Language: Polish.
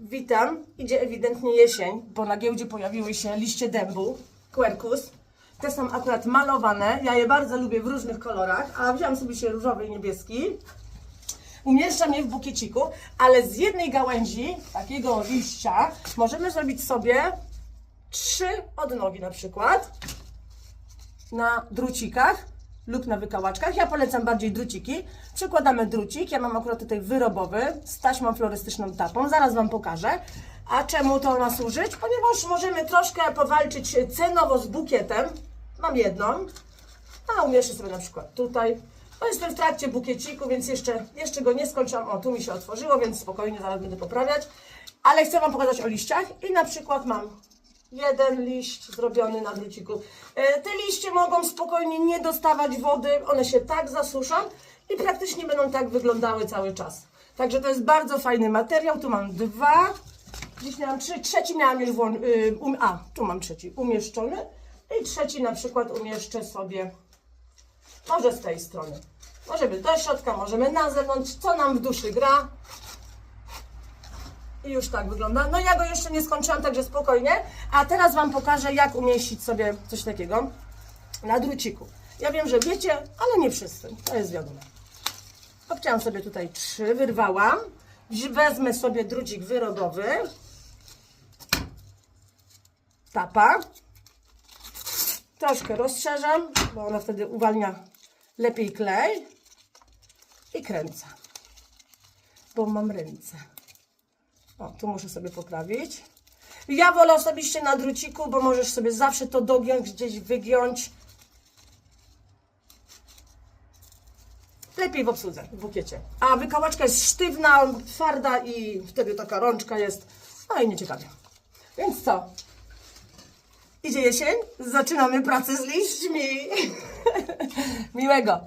Witam. Idzie ewidentnie jesień, bo na giełdzie pojawiły się liście dębu, quercus. Te są akurat malowane. Ja je bardzo lubię w różnych kolorach, a wziąłam sobie się różowy i niebieski. Umieszczam je w bukieciku, ale z jednej gałęzi takiego liścia możemy zrobić sobie trzy odnogi na przykład na drucikach lub na wykałaczkach. Ja polecam bardziej druciki. Przykładamy drucik. Ja mam akurat tutaj wyrobowy z taśmą florystyczną tapą. Zaraz Wam pokażę. A czemu to ma służyć? Ponieważ możemy troszkę powalczyć cenowo z bukietem. Mam jedną, a umieszczę sobie na przykład tutaj. No jestem w trakcie bukieciku, więc jeszcze, jeszcze go nie skończyłam. O, tu mi się otworzyło, więc spokojnie zaraz będę poprawiać. Ale chcę Wam pokazać o liściach i na przykład mam jeden liść zrobiony na druciku. E, Te liście mogą spokojnie nie dostawać wody, one się tak zasuszą i praktycznie będą tak wyglądały cały czas. Także to jest bardzo fajny materiał. Tu mam dwa, dziś miałam trzy, trzeci miałam już włą- y, um, a, tu mam trzeci umieszczony i trzeci na przykład umieszczę sobie może z tej strony. Możemy do środka, możemy na zewnątrz, co nam w duszy gra. I już tak wygląda. No ja go jeszcze nie skończyłam, także spokojnie. A teraz Wam pokażę, jak umieścić sobie coś takiego na druciku. Ja wiem, że wiecie, ale nie wszyscy. To jest wiadomo. Obcięłam sobie tutaj trzy, wyrwałam. Wezmę sobie drucik wyrobowy. Tapa. Troszkę rozszerzam, bo ona wtedy uwalnia lepiej klej. I kręcę, bo mam ręce. O, tu muszę sobie poprawić. Ja wolę osobiście na druciku, bo możesz sobie zawsze to dogiąć, gdzieś wygiąć. Lepiej w obsłudze, w bukiecie. A wykałaczka jest sztywna, twarda i wtedy taka rączka jest. No i nieciekawie. Więc co? Idzie jesień, zaczynamy pracę z liśćmi. Miłego.